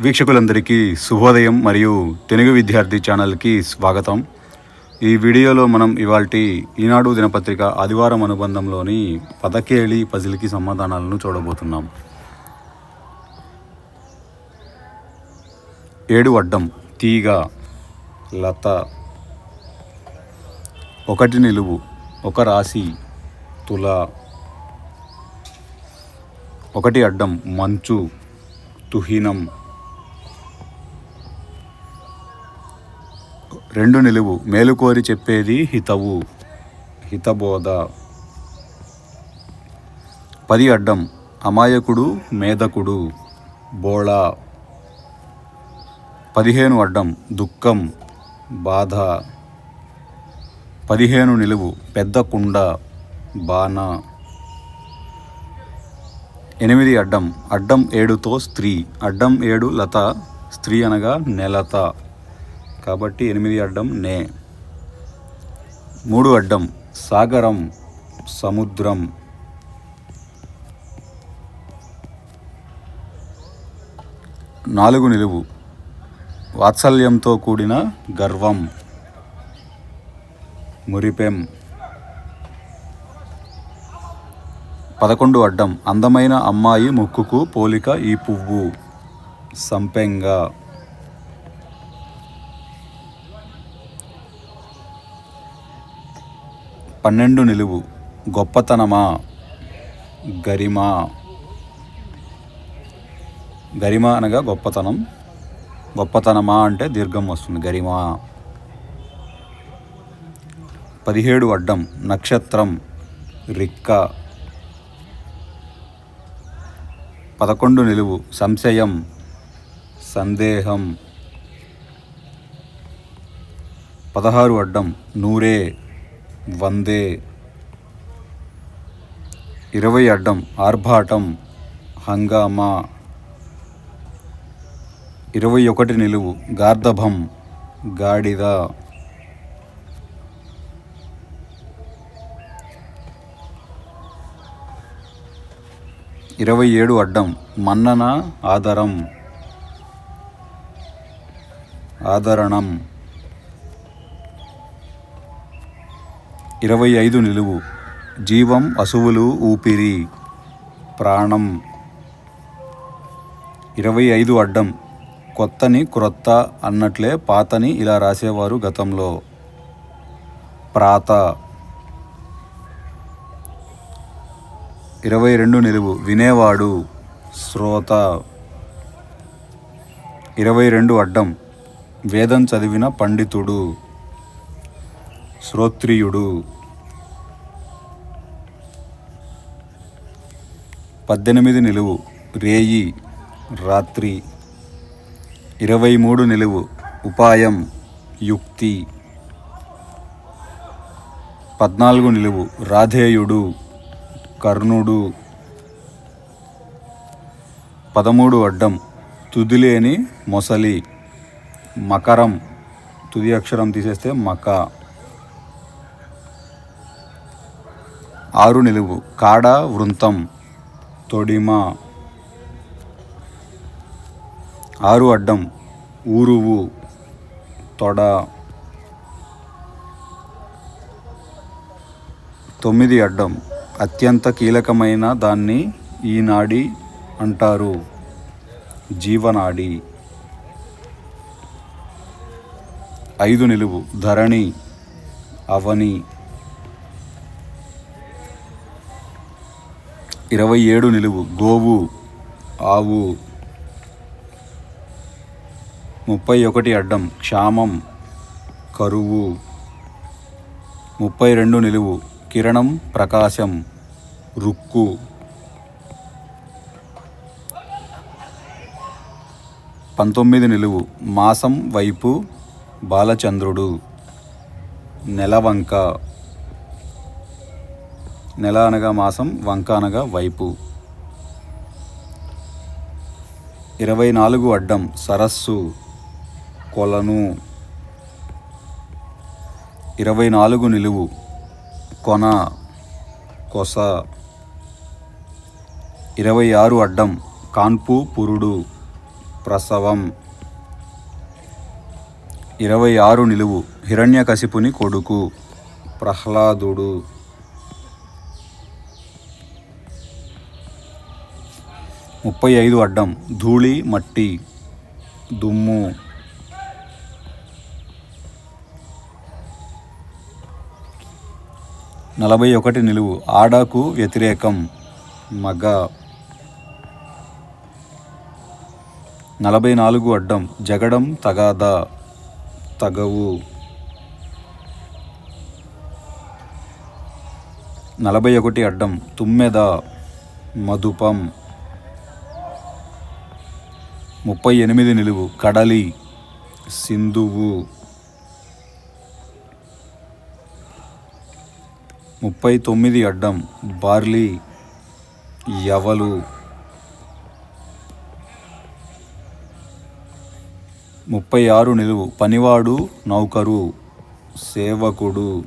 వీక్షకులందరికీ శుభోదయం మరియు తెలుగు విద్యార్థి ఛానల్కి స్వాగతం. ఈ వీడియోలో మనం ఇవాల్టి ఈనాడు దినపత్రిక ఆదివారం అనుబంధంలోని పదకేళి పజిల్కి సమాధానాలను చూడబోతున్నాం. ఏడు అడ్డం తీగ లత ఒకటి నిలువు ఒక రాశి తుల ఒకటి అడ్డం మంచు తుహీనం రెండు నిలువు. మేలుకోరి చెప్పేది హితవు. హితబోధ. పది అడ్డం. అమాయకుడు మేధకుడు. బోళా. పదిహేను అడ్డం. దుఃఖం. బాధ. పదిహేను నిలువు. పెద్ద కుండ. బాణ. ఎనిమిది అడ్డం. అడ్డం ఏడుతో స్త్రీ. అడ్డం ఏడు లత. స్త్రీ అనగా నెలత. కాబట్టి ఎనిమిది అడ్డం నే. మూడు అడ్డం సాగరం సముద్రం. నాలుగు నిలువు వాత్సల్యంతో కూడిన గర్వం. మురిపెం. పదకొండు అడ్డం అందమైన అమ్మాయి ముక్కుకు పోలిక ఈ పువ్వు. సంపెంగ. పన్నెండు నిలువు. గొప్పతనమా? గరిమా? గరిమ అనగా గొప్పతనం. గొప్పతనమా అంటే దీర్ఘం వస్తుంది. గరిమా. పదిహేడు అడ్డం. నక్షత్రం. రిక్క. పదకొండు నిలువు. సంశయం. సందేహం. పదహారు అడ్డం. నూరే. వందే. ఇరవై అడ్డం ఆర్భాటం హంగామా. ఇరవై ఒకటి నిలువు గార్ధభం గాడిద. ఇరవై ఏడు అడ్డం మన్నన ఆదరం. ఆదరణం. ఇరవై ఐదు నిలువు. జీవం అసువులు ఊపిరి. ప్రాణం. ఇరవై ఐదు అడ్డం. కొత్తని క్రొత్త అన్నట్లే పాతని ఇలా రాసేవారు గతంలో. ప్రాత. ఇరవై రెండు నిలువు. వినేవాడు. శ్రోత. ఇరవై రెండు అడ్డం. వేదం చదివిన పండితుడు. శ్రోత్రియుడు. పద్దెనిమిది నిలువు రేయి రాత్రి. ఇరవై మూడు నిలువు ఉపాయం యుక్తి. పద్నాలుగు నిలువు రాధేయుడు కర్ణుడు. పదమూడు అడ్డం తుదిలేని మొసలి. మకరం తుది అక్షరం తీసేస్తే మక. ఆరు నిలువు. కాడ వృంతం. తొడిమ. ఆరు అడ్డం. ఊరువు. తొడ. తొమ్మిది అడ్డం. అత్యంత కీలకమైన దాన్ని ఈనాడి అంటారు. జీవనాడి. ఐదు నిలువు. ధరణి. అవని. ఇరవై ఏడు నిలువు. గోవు ఆవు. ముప్పై ఒకటి అడ్డం. క్షామం కరువు. ముప్పై రెండు నిలువు. కిరణం ప్రకాశం. రుక్కు. పంతొమ్మిది నిలువు. మాసం వైపు బాలచంద్రుడు. నెలవంక. నెల అనగా మాసం వంక అనగా వైపు. ఇరవై నాలుగు అడ్డం సరస్సు కొలను. ఇరవై నాలుగు నిలువు కొన కొస. ఇరవై ఆరు అడ్డం కాన్పు పురుడు ప్రసవం. ఇరవై ఆరు నిలువు హిరణ్యకశిపుని కొడుకు ప్రహ్లాదుడు. ముప్పై ఐదు అడ్డం. ధూళి మట్టి దుమ్ము. నలభై ఒకటి నిలువు. ఆడకు వ్యతిరేకం. మగ. నలభై నాలుగు అడ్డం. జగడం తగాదా. తగవు. నలభై ఒకటి అడ్డం. తుమ్మెద. మధుపం. ముప్పై ఎనిమిది నిలువు. కడలి సింధువు. ముప్పై తొమ్మిది అడ్డం. బార్లీ యవలు. ముప్పై ఆరు నిలువు. పనివాడు నౌకరు సేవకుడు.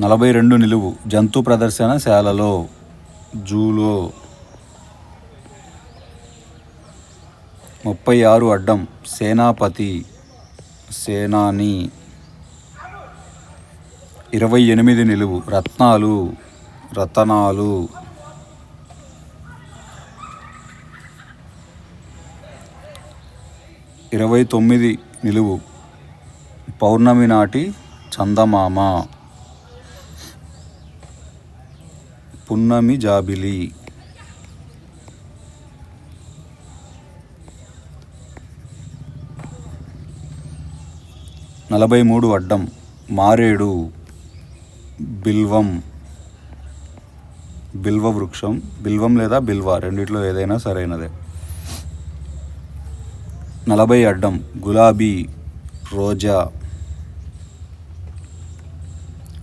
నలభై రెండు నిలువు. జంతు ప్రదర్శనశాలలో జూలో. ముప్పై ఆరు అడ్డం సేనాపతి సేనాని. ఇరవై ఎనిమిది నిలువు రత్నాలు రతనాలు. ఇరవై తొమ్మిది నిలువు పౌర్ణమి నాటి చందమామ. పున్నమి జాబిలి. నలభై మూడు అడ్డం మారేడు బిల్వం బిల్వ వృక్షం బిల్వం లేదా బిల్వ రెండిట్లో ఏదైనా సరైనదే. నలభై అడ్డం గులాబీ రోజా.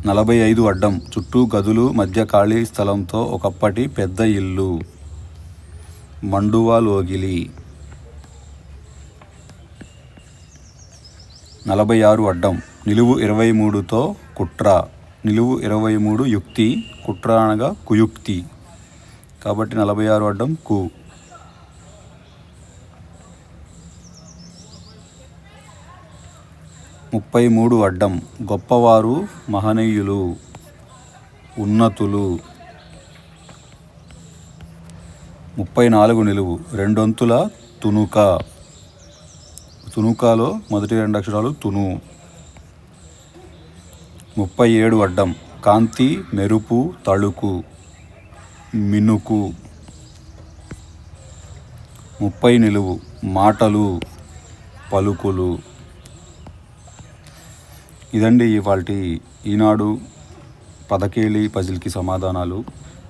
నలభై ఐదు అడ్డం చుట్టూ గదులు మధ్య ఖాళీ స్థలంతో ఒకప్పటి పెద్ద ఇల్లు మండువా లోగిలి. నలభై ఆరు అడ్డం. నిలువు ఇరవై మూడుతో కుట్ర. నిలువు ఇరవై మూడు యుక్తి కుట్ర అనగా కుయుక్తి. కాబట్టి నలభై ఆరు అడ్డం కు. ముప్పై మూడు అడ్డం. గొప్పవారు మహనీయులు ఉన్నతులు. ముప్పై నాలుగు నిలువు. రెండొంతుల తునుక. తునుకాలో మొదటి రెండు అక్షరాలు తును. ముప్పై ఏడు అడ్డం. కాంతి మెరుపు తళుకు. మినుకు. ముప్పై నిలువు. మాటలు పలుకులు. ఇదండి ఇవాళ ఈనాడు పదకేళి పజిల్కి సమాధానాలు.